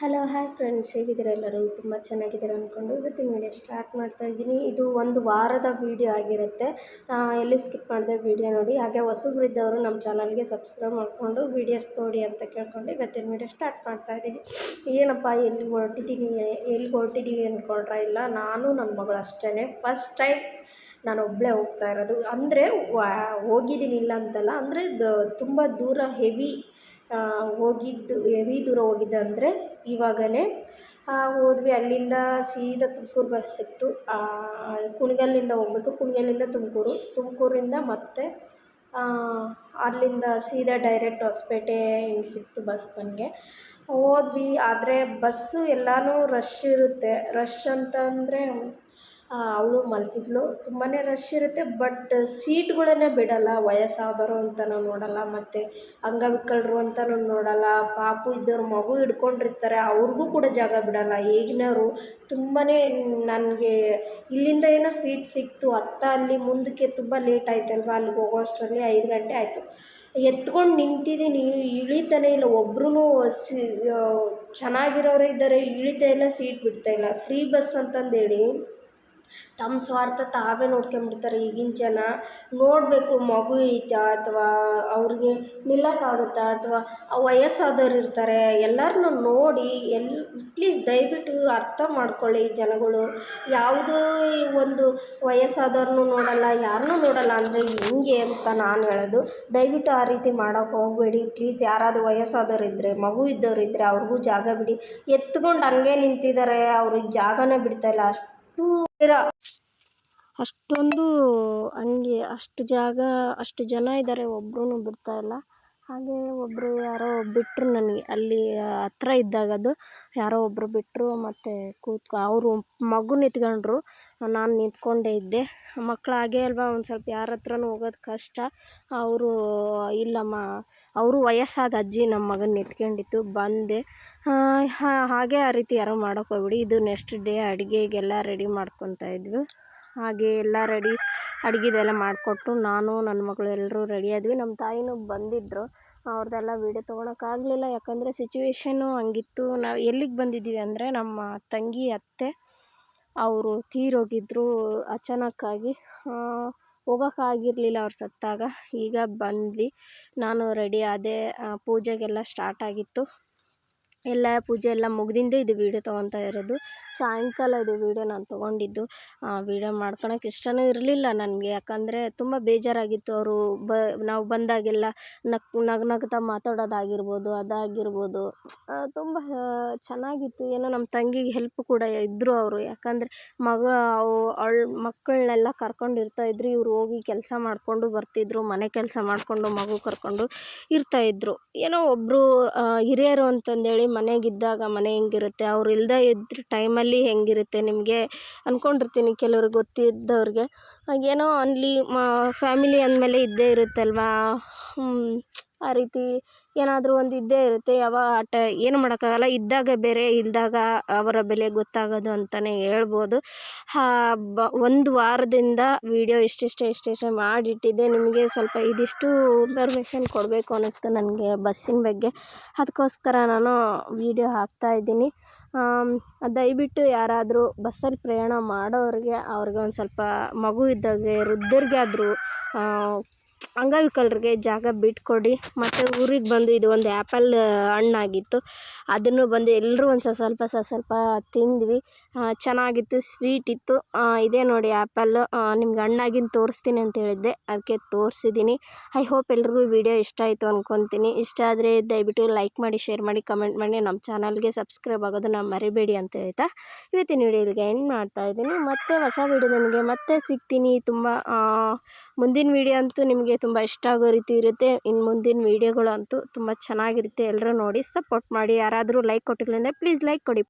Hello hi friends ಹೇಗಿದ್ದೀರ ಎಲ್ಲರೂ? ತುಂಬ ಚೆನ್ನಾಗಿದ್ದೀರಾ ಅಂದ್ಕೊಂಡು ಇವತ್ತಿನ ವೀಡಿಯೋ ಸ್ಟಾರ್ಟ್ ಮಾಡ್ತಾ ಇದ್ದೀನಿ. ಇದು ಒಂದು ವಾರದ ವೀಡಿಯೋ ಆಗಿರುತ್ತೆ. ಎಲ್ಲೂ ಸ್ಕಿಪ್ ಮಾಡಿದೆ ವೀಡಿಯೋ ನೋಡಿ. ಹಾಗೆ ಹೊಸಬ್ರಿದ್ದವರು ನಮ್ಮ ಚಾನಲ್ಗೆ ಸಬ್ಸ್ಕ್ರೈಬ್ ಮಾಡಿಕೊಂಡು ವೀಡಿಯೋಸ್ ನೋಡಿ ಅಂತ ಕೇಳ್ಕೊಂಡು ಇವತ್ತಿನ ವೀಡಿಯೋ ಸ್ಟಾರ್ಟ್ ಮಾಡ್ತಾ ಇದ್ದೀನಿ. ಏನಪ್ಪ, ಎಲ್ಲಿಗೆ ಹೊರಟಿದ್ದೀನಿ? ಎಲ್ಲಿಗೆ ಹೊರಟಿದ್ದೀವಿ ಅಂದ್ಕೊಂಡ್ರೆ ಇಲ್ಲ? ನಾನು ನನ್ನ ಮಗಳು ಅಷ್ಟೇ ಫಸ್ಟ್ ಟೈಮ್ ನಾನು ಒಬ್ಬಳೇ ಹೋಗ್ತಾ ಇರೋದು. ಅಂದರೆ ಹೋಗಿದ್ದೀನಿ ಇಲ್ಲ ಅಂತಲ್ಲ. ಅಂದರೆ ತುಂಬ ದೂರ ಹೆವಿ ಹೋಗಿದ್ದು ಎವಿ ದೂರ ಹೋಗಿದ್ದೆ ಅಂದರೆ ಇವಾಗಲೇ ಹೋದ್ವಿ ಅಲ್ಲಿಂದ ಸೀದಾ ತುಮಕೂರು ಬಸ್ ಸಿಕ್ತು ಕುಣಿಗಲ್ಲಿಂದ ಹೋಗ್ಬೇಕು. ಕುಣಿಗಲ್ಲಿಂದ ತುಮಕೂರು. ತುಮಕೂರಿಂದ ಮತ್ತೆ ಅಲ್ಲಿಂದ ಸೀದಾ ಡೈರೆಕ್ಟ್ ಹೊಸಪೇಟೆ ಹಿಂಗೆ ಸಿಕ್ತು ಬಸ್ ನನಗೆ ಹೋದ್ವಿ. ಆದರೆ ಬಸ್ಸು ಎಲ್ಲನೂ ರಶ್ ಇರುತ್ತೆ. ರಶ್ ಅಂತ ಅಂದರೆ ಅವಳು ಮಲಗಿದ್ಲು. ತುಂಬಾ ರಶ್ ಇರುತ್ತೆ ಬಟ್ ಸೀಟ್ಗಳನ್ನೇ ಬಿಡೋಲ್ಲ, ವಯಸ್ಸಾದವರು ಅಂತಲೂ ನೋಡೋಲ್ಲ, ಮತ್ತು ಅಂಗವಿಕಲರು ಅಂತಲೂ ನೋಡೋಲ್ಲ, ಪಾಪು ಇದ್ದವ್ರು ಮಗು ಹಿಡ್ಕೊಂಡಿರ್ತಾರೆ, ಅವ್ರಿಗೂ ಕೂಡ ಜಾಗ ಬಿಡೋಲ್ಲ. ಈಗಿನವರು ತುಂಬಾ ನನಗೆ ಇಲ್ಲಿಂದ ಏನೋ ಸೀಟ್ ಸಿಕ್ತು, ಅತ್ತ ಅಲ್ಲಿ ಮುಂದಕ್ಕೆ ತುಂಬ ಲೇಟ್ ಆಯ್ತಲ್ವ, ಅಲ್ಲಿಗೆ ಹೋಗೋ ಅಷ್ಟರಲ್ಲಿ ಐದು ಗಂಟೆ ಆಯಿತು. ಎತ್ಕೊಂಡು ನಿಂತಿದ್ದೀನಿ ಇಳಿತಾನೆ ಇಲ್ಲ ಒಬ್ರೂ ಸಿ ಚೆನ್ನಾಗಿರೋರೇ ಇದ್ದಾರೆ, ಇಳಿತಾ ಇಲ್ಲ ಸೀಟ್ ಬಿಡ್ತಾ ಇಲ್ಲ. ಫ್ರೀ ಬಸ್ ಅಂತಂದೇಳಿ ತಮ್ಮ ಸ್ವಾರ್ಥ ತಾವೇ ನೋಡ್ಕೊಂಬಿಡ್ತಾರೆ ಈಗಿನ ಜನ. ನೋಡಬೇಕು ಮಗು ಐತಾ ಅಥವಾ ಅವ್ರಿಗೆ ನಿಲ್ಲೋಕ್ಕಾಗುತ್ತಾ ಅಥವಾ ವಯಸ್ಸಾದವ್ರು ಇರ್ತಾರೆ. ಎಲ್ಲರನ್ನೂ ನೋಡಿ ಎಲ್ಲಿ ಪ್ಲೀಸ್ ದಯವಿಟ್ಟು ಅರ್ಥ ಮಾಡ್ಕೊಳ್ಳಿ ಜನಗಳು. ಯಾವುದೇ ಒಂದು ವಯಸ್ಸಾದವ್ರನ್ನೂ ನೋಡಲ್ಲ, ಯಾರನ್ನೂ ನೋಡಲ್ಲ ಅಂದರೆ ಹೆಂಗೆ ಅಂತ ನಾನು ಹೇಳೋದು. ದಯವಿಟ್ಟು ಆ ರೀತಿ ಮಾಡೋಕೆ ಹೋಗಬೇಡಿ. ಪ್ಲೀಸ್ ಯಾರಾದರೂ ವಯಸ್ಸಾದವ್ರು ಇದ್ದರೆ ಮಗು ಇದ್ದವ್ರು ಇದ್ದರೆ ಅವ್ರಿಗೂ ಜಾಗ ಬಿಡಿ. ಎತ್ಕೊಂಡು ಹಂಗೆ ನಿಂತಿದ್ದಾರೆ, ಅವ್ರಿಗೆ ಜಾಗನೇ ಬಿಡ್ತಾಯಿಲ್ಲ ಅಷ್ಟು ಅಷ್ಟೊಂದು ಹಂಗೆ ಅಷ್ಟು ಜಾಗ ಅಷ್ಟು ಜನ ಇದ್ದಾರೆ ಒಬ್ರೂ ಬಿಡ್ತಾಯಿಲ್ಲ ಹಾಗೆ ಒಬ್ಬರು ಯಾರೋ ಬಿಟ್ಟರು ನನಗೆ. ಅಲ್ಲಿ ಹತ್ರ ಇದ್ದಾಗ ಅದು ಯಾರೋ ಒಬ್ಬರು ಬಿಟ್ಟರು ಮತ್ತು ಕೂತ್ಕೊ ಅವರು ಮಗುನ ಎತ್ಕೊಂಡ್ರು ನಾನು ನಿಂತ್ಕೊಂಡೇ ಇದ್ದೆ. ಮಕ್ಳು ಹಾಗೆ ಅಲ್ವಾ, ಒಂದು ಸ್ವಲ್ಪ ಯಾರ ಹತ್ರನೂ ಹೋಗೋದು ಕಷ್ಟ. ಅವರು, ಇಲ್ಲಮ್ಮ, ಅವರು ವಯಸ್ಸಾದ ಅಜ್ಜಿ ನಮ್ಮ ಮಗನ್ನ ಎತ್ಕೊಂಡಿತ್ತು ಬಂದೆ. ಹಾಗೆ ಆ ರೀತಿ ಯಾರೂ ಮಾಡೋಕೆ ಹೋಗ್ಬೇಡಿ ಇದು ನೆಕ್ಸ್ಟ್ ಡೇ ಅಡುಗೆಗೆಲ್ಲ ರೆಡಿ ಮಾಡ್ಕೊತಾ ಇದ್ವಿ. ಹಾಗೆ ಎಲ್ಲ ರೆಡಿ ಅಡುಗೆದೆಲ್ಲ ಮಾಡಿಕೊಟ್ಟು ನಾನು ನನ್ನ ಮಗಳು ಎಲ್ಲರೂ ರೆಡಿ ಆದ್ವಿ. ನಮ್ಮ ತಾಯಿನೂ ಬಂದಿದ್ದರು ಅವ್ರದ್ದೆಲ್ಲ ವೀಡಿಯೋ ತೊಗೊಳಕ್ಕಾಗಲಿಲ್ಲ ಯಾಕಂದರೆ ಸಿಚುವೇಶನ್ನು ಹಂಗಿತ್ತು. ನಾವು ಎಲ್ಲಿಗೆ ಬಂದಿದ್ದೀವಿ ಅಂದರೆ ನಮ್ಮ ತಂಗಿ, ಅತ್ತೆ, ಅವರು ತೀರೋಗಿದ್ದರು ಅಚಾನಕ್ಕಾಗಿ. ಹೋಗೋಕ್ಕಾಗಿರಲಿಲ್ಲ ಅವ್ರು ಸತ್ತಾಗ. ಈಗ ಬಂದ್ವಿ. ನಾನು ರೆಡಿ ಆದೆ. ಪೂಜೆಗೆಲ್ಲ ಸ್ಟಾರ್ಟ್ ಆಗಿತ್ತು. ಎಲ್ಲ ಪೂಜೆ ಎಲ್ಲ ಮುಗ್ದಿಂದೆ ಇದು ವೀಡಿಯೋ ತೊಗೊತಾ ಇರೋದು. ಸಾಯಂಕಾಲ ಇದು ವೀಡಿಯೋ ನಾನು ತೊಗೊಂಡಿದ್ದು. ವೀಡಿಯೋ ಮಾಡ್ಕೊಳಕ್ಕೆ ಇಷ್ಟವೂ ಇರಲಿಲ್ಲ ನನಗೆ. ಯಾಕಂದರೆ ತುಂಬ ಬೇಜಾರಾಗಿತ್ತು. ಅವರು ಬ, ನಾವು ಬಂದಾಗೆಲ್ಲ ನಕ್, ನಗು, ನಗ್ತಾ ಮಾತಾಡೋದಾಗಿರ್ಬೋದು, ಅದಾಗಿರ್ಬೋದು. ತುಂಬ ಚೆನ್ನಾಗಿತ್ತು. ಏನೋ ನಮ್ಮ ತಂಗಿಗೆ ಹೆಲ್ಪ್ ಕೂಡ ಇದ್ದರು ಅವರು. ಯಾಕಂದರೆ ಮಗ, ಅವು, ಅವಳ ಮಕ್ಕಳನ್ನೆಲ್ಲ ಕರ್ಕೊಂಡು ಇರ್ತಾಯಿದ್ರು ಇವ್ರು ಹೋಗಿ ಕೆಲಸ ಮಾಡಿಕೊಂಡು ಬರ್ತಿದ್ರು. ಮನೆ ಕೆಲಸ ಮಾಡಿಕೊಂಡು ಮಗು ಕರ್ಕೊಂಡು ಇರ್ತಾಯಿದ್ರು ಏನೋ ಒಬ್ಬರು ಹಿರಿಯರು ಅಂತಂದೇಳಿ ಮನೆಗಿದ್ದಾಗ ಮನೆ ಹೆಂಗಿರುತ್ತೆ, ಅವ್ರು ಇಲ್ಲದೇ ಇದ್ದ ಟೈಮಲ್ಲಿ ಹೇಗಿರುತ್ತೆ ನಿಮಗೆ ಅಂದ್ಕೊಂಡಿರ್ತೀನಿ ಕೆಲವ್ರಿಗೆ ಗೊತ್ತಿದ್ದವ್ರಿಗೆ. ಏನೋ ಅಲ್ಲಿ ಮ ಫ್ಯಾಮಿಲಿ ಅಂದಮೇಲೆ ಇದ್ದೇ ಇರುತ್ತಲ್ವಾ? ಆ ರೀತಿ ಏನಾದರೂ ಒಂದು ಇದ್ದೇ ಇರುತ್ತೆ. ಯಾವಾಗ ಆ ಟೈ ಏನು ಮಾಡೋಕ್ಕಾಗಲ್ಲ. ಇದ್ದಾಗ ಬೇರೆ ಇಲ್ಲದಾಗ ಅವರ ಬೆಲೆ ಗೊತ್ತಾಗೋದು ಅಂತಲೇ ಹೇಳ್ಬೋದು. ಬ, ಒಂದು ವಾರದಿಂದ ವೀಡಿಯೋ ಇಷ್ಟಿಷ್ಟೇ ಇಷ್ಟಿಷ್ಟೇ ಮಾಡಿಟ್ಟಿದ್ದೆ. ನಿಮಗೆ ಸ್ವಲ್ಪ ಇದಿಷ್ಟು ಇನ್ಫಾರ್ಮೇಷನ್ ಕೊಡಬೇಕು ಅನ್ನಿಸ್ತು ನನಗೆ ಬಸ್ಸಿನ ಬಗ್ಗೆ. ಅದಕ್ಕೋಸ್ಕರ ನಾನು ವೀಡಿಯೋ ಹಾಕ್ತಾಯಿದ್ದೀನಿ ದಯವಿಟ್ಟು ಯಾರಾದರೂ ಬಸ್ಸಲ್ಲಿ ಪ್ರಯಾಣ ಮಾಡೋರಿಗೆ ಅವ್ರಿಗೆ ಒಂದು ಸ್ವಲ್ಪ ಮಗು ಇದ್ದಾಗೆ ವೃದ್ಧರಿಗೆ ಆದರೂ ಅಂಗವಿಕಲರಿಗೆ ಜಾಗ ಬಿಟ್ಕೊಡಿ. ಮತ್ತು ಊರಿಗೆ ಬಂದು ಇದು ಒಂದು ಆ್ಯಪಲ್ ಹಣ್ಣಾಗಿತ್ತು. ಅದನ್ನು ಬಂದು ಎಲ್ಲರೂ ಒಂದು ಸ್ವಲ್ಪ ಸ್ವಲ್ಪ ತಿಂದ್ವಿ. ಚೆನ್ನಾಗಿತ್ತು, ಸ್ವೀಟ್ ಇತ್ತು. ಇದೇ ನೋಡಿ ಆ್ಯಪಲ್ಲು ನಿಮ್ಗೆ ಹಣ್ಣಾಗಿಂದು ತೋರಿಸ್ತೀನಿ ಅಂತ ಹೇಳಿದ್ದೆ. ಅದಕ್ಕೆ ತೋರಿಸಿದ್ದೀನಿ ಐ ಹೋಪ್ ಎಲ್ರಿಗೂ ವಿಡಿಯೋ ಇಷ್ಟ ಆಯಿತು ಅಂದ್ಕೊತೀನಿ ಇಷ್ಟ ಆದರೆ ದಯವಿಟ್ಟು ಲೈಕ್ ಮಾಡಿ, ಶೇರ್ ಮಾಡಿ, ಕಮೆಂಟ್ ಮಾಡಿ. ನಮ್ಮ ಚಾನಲ್ಗೆ ಸಬ್ಸ್ಕ್ರೈಬ್ ಆಗೋದನ್ನ ಮರಿಬೇಡಿ ಅಂತ ಹೇಳ್ತಾ ಇವತ್ತಿನ ವಿಡಿಯೋ ಇಲ್ಲಿಗೆ ಎಂಡ್ ಮಾಡ್ತಾಯಿದ್ದೀನಿ ಮತ್ತೆ ಹೊಸ ವಿಡಿಯೋ ನಿಮಗೆ ಮತ್ತೆ ಸಿಗ್ತೀನಿ. ತುಂಬ ಮುಂದಿನ ವಿಡಿಯೋ ಅಂತೂ ನಿಮಗೆ ತುಂಬ ಇಷ್ಟ ಆಗೋ ರೀತಿ ಇರುತ್ತೆ. ಇನ್ನು ಮುಂದಿನ ವೀಡಿಯೋಗಳಂತೂ ತುಂಬ ಚೆನ್ನಾಗಿರುತ್ತೆ. ಎಲ್ಲರೂ ನೋಡಿ ಸಪೋರ್ಟ್ ಮಾಡಿ. ಯಾರಾದರೂ ಲೈಕ್ ಕೊಟ್ಟಿಲ್ಲ ಅಂದರೆ ಪ್ಲೀಸ್ ಲೈಕ್ ಕೊಡಿ.